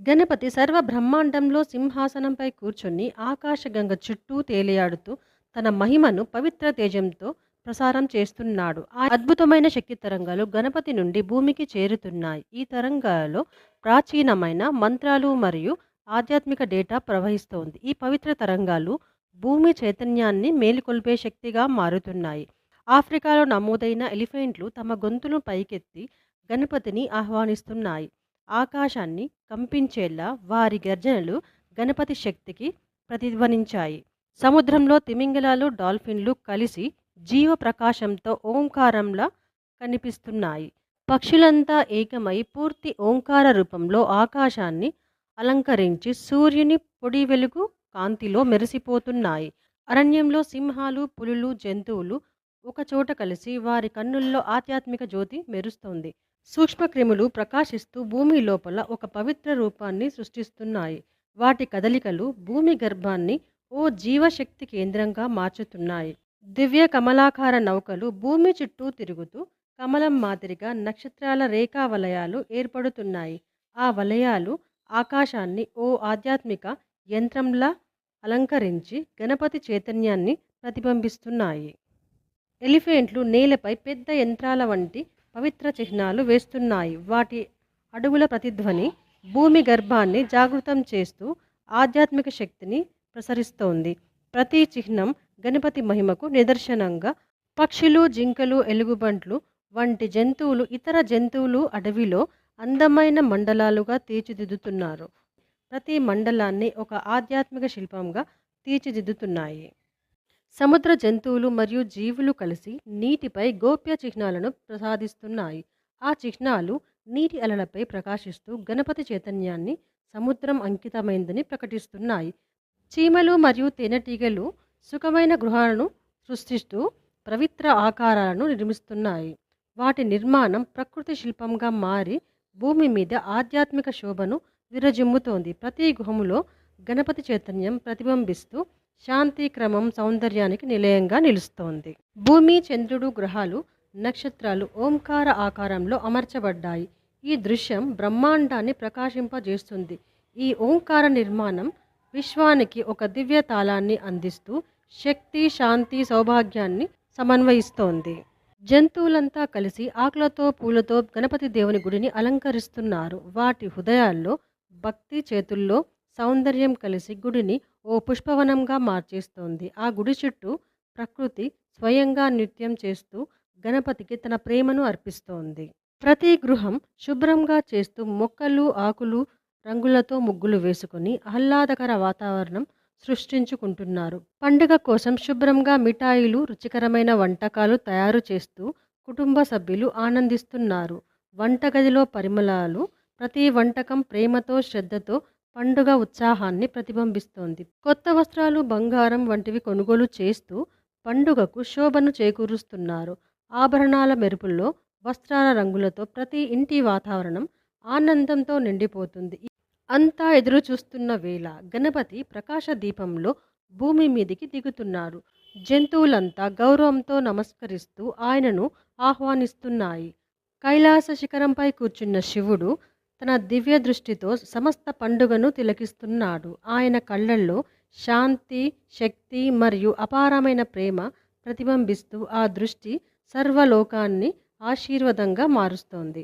గణపతి సర్వ బ్రహ్మాండంలో సింహాసనంపై కూర్చొని ఆకాశగంగ చుట్టూ తేలియాడుతూ తన మహిమను పవిత్ర తేజంతో ప్రసారం చేస్తున్నాడు. ఆ అద్భుతమైన శక్తి తరంగాలు గణపతి నుండి భూమికి చేరుతున్నాయి. ఈ తరంగాలలో ప్రాచీనమైన మంత్రాలు మరియు ఆధ్యాత్మిక డేటా ప్రవహిస్తోంది. ఈ పవిత్ర తరంగాలు భూమి చైతన్యాన్ని మేలుకొల్పే శక్తిగా మారుతున్నాయి. ఆఫ్రికాలో నమోదైన ఎలిఫెంట్లు తమ గొంతును పైకెత్తి గణపతిని ఆహ్వానిస్తున్నాయి. ఆకాశాన్ని కంపించేలా వారి గర్జనలు గణపతి శక్తికి ప్రతిధ్వనించాయి. సముద్రంలో తిమింగలాలు డాల్ఫిన్లు కలిసి జీవ ప్రకాశంతో ఓంకారంలా కనిపిస్తున్నాయి. పక్షులంతా ఏకమై పూర్తి ఓంకార రూపంలో ఆకాశాన్ని అలంకరించి సూర్యుని పొడి వెలుగు కాంతిలో మెరిసిపోతున్నాయి. అరణ్యంలో సింహాలు పులులు జంతువులు ఒకచోట కలిసి వారి కన్నుల్లో ఆధ్యాత్మిక జ్యోతి మెరుస్తోంది. సూక్ష్మక్రిములు ప్రకాశిస్తూ భూమి లోపల ఒక పవిత్ర రూపాన్ని సృష్టిస్తున్నాయి. వాటి కదలికలు భూమి గర్భాన్ని ఓ జీవశక్తి కేంద్రంగా మార్చుతున్నాయి. దివ్య కమలాకార నౌకలు భూమి చుట్టూ తిరుగుతూ కమలం మాదిరిగా నక్షత్రాల రేఖా వలయాలు ఏర్పడుతున్నాయి. ఆ వలయాలు ఆకాశాన్ని ఓ ఆధ్యాత్మిక యంత్రంలా అలంకరించి గణపతి చైతన్యాన్ని ప్రతిబింబిస్తున్నాయి. ఎలిఫెంట్లు నేలపై పెద్ద యంత్రాల వంటి పవిత్ర చిహ్నాలు వేస్తున్నాయి. వాటి అడుగుల ప్రతిధ్వని భూమి గర్భాన్ని జాగృతం చేస్తూ ఆధ్యాత్మిక శక్తిని ప్రసరిస్తోంది. ప్రతి చిహ్నం గణపతి మహిమకు నిదర్శనంగా పక్షులు జింకలు ఎలుగుబంట్లు వంటి జంతువులు ఇతర జంతువులు అడవిలో అందమైన మండలాలుగా తీర్చిదిద్దుతున్నారు. ప్రతి మండలాన్ని ఒక ఆధ్యాత్మిక శిల్పంగా తీర్చిదిద్దుతున్నాయి. సముద్ర జంతువులు మరియు జీవులు కలిసి నీటిపై గోప్య చిహ్నాలను ప్రసాదిస్తున్నాయి. ఆ చిహ్నాలు నీటి అలలపై ప్రకాశిస్తూ గణపతి చైతన్యాన్ని సముద్రం అంకితమైందని ప్రకటిస్తున్నాయి. చీమలు మరియు తేనెటీగలు సుఖమైన గృహాలను సృష్టిస్తూ పవిత్ర ఆకారాలను నిర్మిస్తున్నాయి. వాటి నిర్మాణం ప్రకృతి శిల్పంగా మారి భూమి మీద ఆధ్యాత్మిక శోభను విరజిమ్ముతోంది. ప్రతి గుహములో గణపతి చైతన్యం ప్రతిబింబిస్తూ శాంతి క్రమం సౌందర్యానికి నిలయంగా నిలుస్తోంది. భూమి చంద్రుడు గ్రహాలు నక్షత్రాలు ఓంకార ఆకారంలో అమర్చబడ్డాయి. ఈ దృశ్యం బ్రహ్మాండాన్ని ప్రకాశింపజేస్తుంది. ఈ ఓంకార నిర్మాణం విశ్వానికి ఒక దివ్య తాళాన్ని అందిస్తూ శక్తి శాంతి సౌభాగ్యాన్ని సమన్వయిస్తోంది. జంతువులంతా కలిసి ఆకులతో పూలతో గణపతి దేవుని గుడిని అలంకరిస్తున్నారు. వాటి హృదయాల్లో భక్తి చేతుల్లో సౌందర్యం కలిసి గుడిని ఓ పుష్పవనంగా మార్చేస్తోంది. ఆ గుడి చుట్టూ ప్రకృతి స్వయంగా నృత్యం చేస్తూ గణపతికి తన ప్రేమను అర్పిస్తోంది. ప్రతి గృహం శుభ్రంగా చేస్తూ మొక్కలు ఆకులు రంగులతో ముగ్గులు వేసుకుని ఆహ్లాదకర వాతావరణం సృష్టించుకుంటున్నారు. పండుగ కోసం శుభ్రంగా మిఠాయిలు రుచికరమైన వంటకాలు తయారు చేస్తూ కుటుంబ సభ్యులు ఆనందిస్తున్నారు. వంటగదిలో పరిమళాలు ప్రతి వంటకం ప్రేమతో శ్రద్ధతో పండుగ ఉత్సాహాన్ని ప్రతిబింబిస్తోంది. కొత్త వస్త్రాలు బంగారం వంటివి కొనుగోలు చేస్తూ పండుగకు శోభను చేకూరుస్తున్నారు. ఆభరణాల మెరుపుల్లో వస్త్రాల రంగులతో ప్రతి ఇంటి వాతావరణం ఆనందంతో నిండిపోతుంది. అంతా ఎదురు చూస్తున్న వేళ గణపతి ప్రకాశ దీపంలో భూమి మీదికి దిగుతున్నారు. జంతువులంతా గౌరవంతో నమస్కరిస్తూ ఆయనను ఆహ్వానిస్తున్నాయి. కైలాస శిఖరంపై కూర్చున్న శివుడు తన దివ్య దృష్టితో సమస్త పండుగను తిలకిస్తున్నాడు. ఆయన కళ్ళల్లో శాంతి శక్తి మరియు అపారమైన ప్రేమ ప్రతిబింబిస్తూ ఆ దృష్టి సర్వలోకాన్ని ఆశీర్వదంగా మారుస్తోంది.